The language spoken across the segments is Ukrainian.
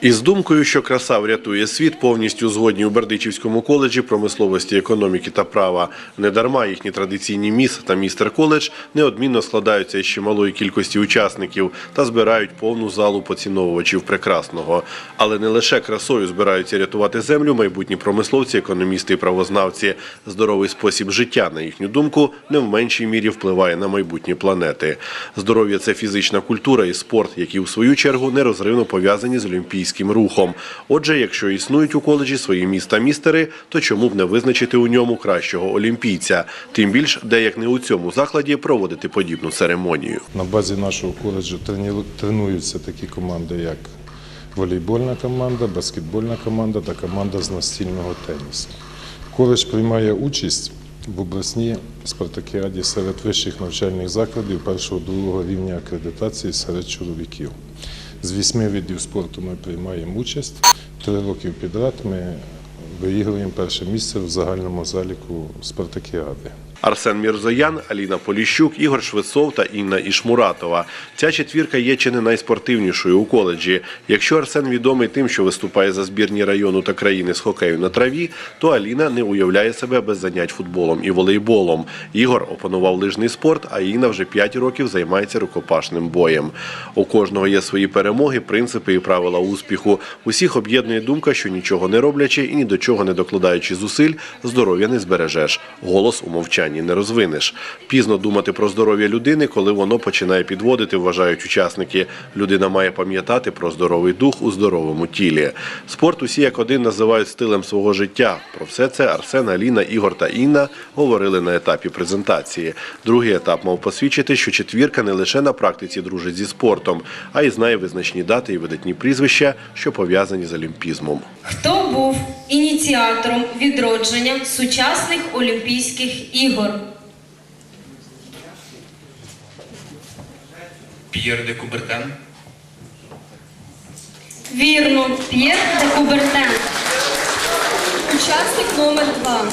Із думкою, що краса врятує світ, повністю згодні у Бердичівському коледжі промисловості, економіки та права. Недарма їхні традиційні міс та містер коледж неодмінно складаються із чималої кількості учасників та збирають повну залу поціновувачів прекрасного. Але не лише красою збираються рятувати землю майбутні промисловці, економісти і правознавці. Здоровий спосіб життя, на їхню думку, не в меншій мірі впливає на майбутні планети. Здоров'я це фізична культура і спорт, які в свою чергу нерозривно пов'язані з олімпійським рухом. Отже, якщо існують у коледжі свої міста-містери, то чому б не визначити у ньому кращого олімпійця? Тим більш, де як не у цьому закладі проводити подібну церемонію. На базі нашого коледжу тренуються такі команди, як волейбольна команда, баскетбольна команда та команда з настільного тенісу. Коледж приймає участь в обласній спартакіаді серед вищих навчальних закладів першого-другого рівня акредитації серед чоловіків. З вісьми видів спорту ми приймаємо участь. Три роки підряд ми виігруємо перше місце в загальному заліку спартакіади. Арсен Мірзоян, Аліна Поліщук, Ігор Швецов та Інна Ішмуратова. Ця четвірка є чи не найспортивнішою у коледжі. Якщо Арсен відомий тим, що виступає за збірні району та країни з хокею на траві, то Аліна не уявляє себе без занять футболом і волейболом. Ігор опанував лижний спорт, а Інна вже 5 років займається рукопашним боєм. У кожного є свої перемоги, принципи і правила успіху. Усіх об'єднує думка, що нічого не роблячи і ні до чого не докладаючи зусиль, здоров'я не збережеш. Голос у мовчанні не розвинеш. Пізно думати про здоров'я людини, коли воно починає підводити, вважають учасники. Людина має пам'ятати про здоровий дух у здоровому тілі. Спорт усі як один називають стилем свого життя. Про все це Арсен, Аліна, Ігор та Інна говорили на етапі презентації. Другий етап мав посвідчити, що четвірка не лише на практиці дружить зі спортом, а й знає визначні дати і видатні прізвища, що пов'язані з олімпізмом. Хто був ініціатором відродження сучасних Олімпійських ігор? П'єр де Кубертен. Вірно, П'єр де Кубертен. Учасник номер 2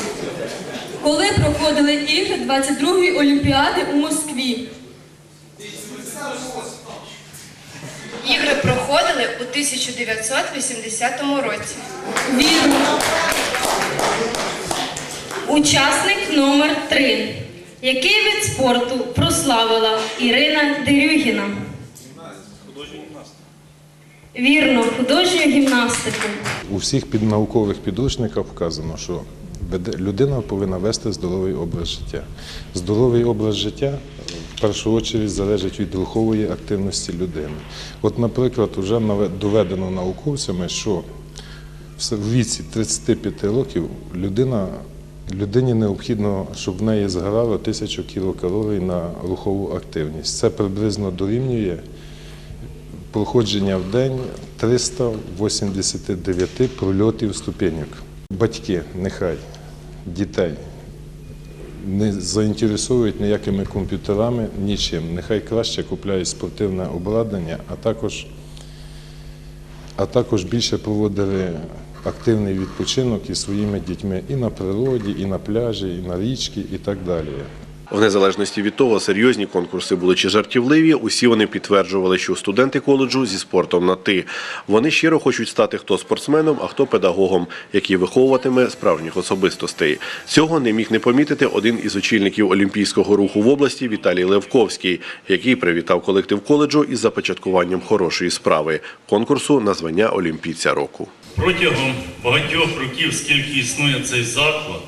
Коли проходили ігри 22-ї Олімпіади у Москві? Ігри проходили у 1980 році. Вірно. Учасник номер 3 Який вид спорту прославила Ірина Дерюгіна? Вірно, художню гімнастику. У всіх піднаукових підручниках вказано, що людина повинна вести здоровий образ життя. Здоровий образ життя першу чергу залежить від рухової активності людини. От, наприклад, вже доведено науковцями, що в віці 35 років людина, людині необхідно, щоб в неї згорало 1000 кілокалорій на рухову активність. Це приблизно дорівнює проходження в день 389 прольотів ступеньок. Батьки нехай дітей не заінтересовують ніякими комп'ютерами, нічим. Нехай краще купляють спортивне обладнання, а також, а також більше проводили активний відпочинок із своїми дітьми і на природі, і на пляжі, і на річці, і так далі. В незалежності від того, серйозні конкурси були чи жартівливі, усі вони підтверджували, що студенти коледжу зі спортом на ти. Вони щиро хочуть стати хто спортсменом, а хто педагогом, який виховуватиме справжніх особистостей. Цього не міг не помітити один із очільників олімпійського руху в області Віталій Левковський, який привітав колектив коледжу із започаткуванням хорошої справи конкурсу на звання олімпійця року. Протягом багатьох років, скільки існує цей заклад,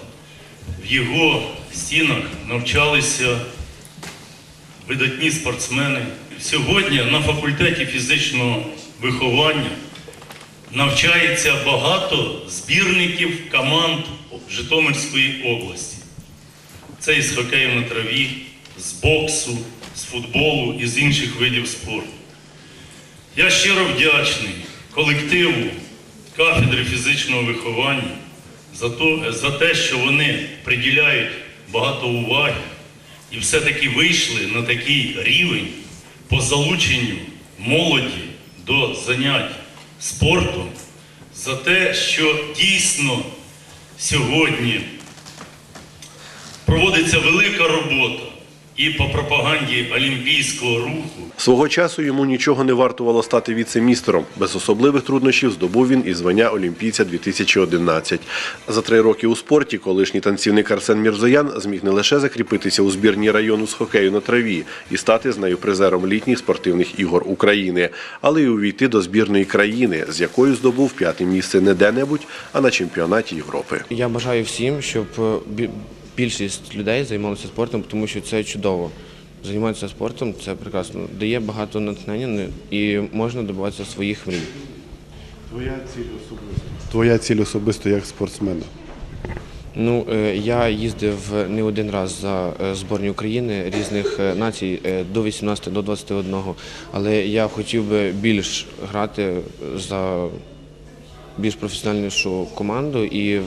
в його стінах навчалися видатні спортсмени. Сьогодні на факультеті фізичного виховання навчається багато збірників команд Житомирської області. Це із хокею на траві, з боксу, з футболу і з інших видів спорту. Я щиро вдячний колективу кафедри фізичного виховання за, те, що вони приділяють багато уваги і все-таки вийшли на такий рівень по залученню молоді до занять спортом, за те, що дійсно сьогодні проводиться велика робота і по пропаганді олімпійського руху Свого часу йому нічого не вартувало стати віце-містером. Без особливих труднощів здобув він і звання олімпійця 2011. За три роки у спорті колишній танцівник Арсен Мірзоян зміг не лише закріпитися у збірній району з хокею на траві і стати з нею призером літніх спортивних ігор України, але й увійти до збірної країни, з якою здобув п'яте місце не де-небудь, а на чемпіонаті Європи. Я бажаю всім, щоб е, більшість людей займалися спортом, тому що це чудово. Займатися спортом це прекрасно, дає багато натхнення і можна добиватися своїх мрій. Твоя ціль особисто. Твоя ціль особисто як спортсмена. Ну, е, я їздив не один раз за е, зборні України різних е, націй до 18, до 21, але я хотів би більш грати за більш професіональнішу команду і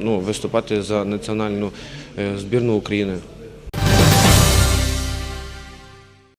ну, виступати за національну е, збірну України.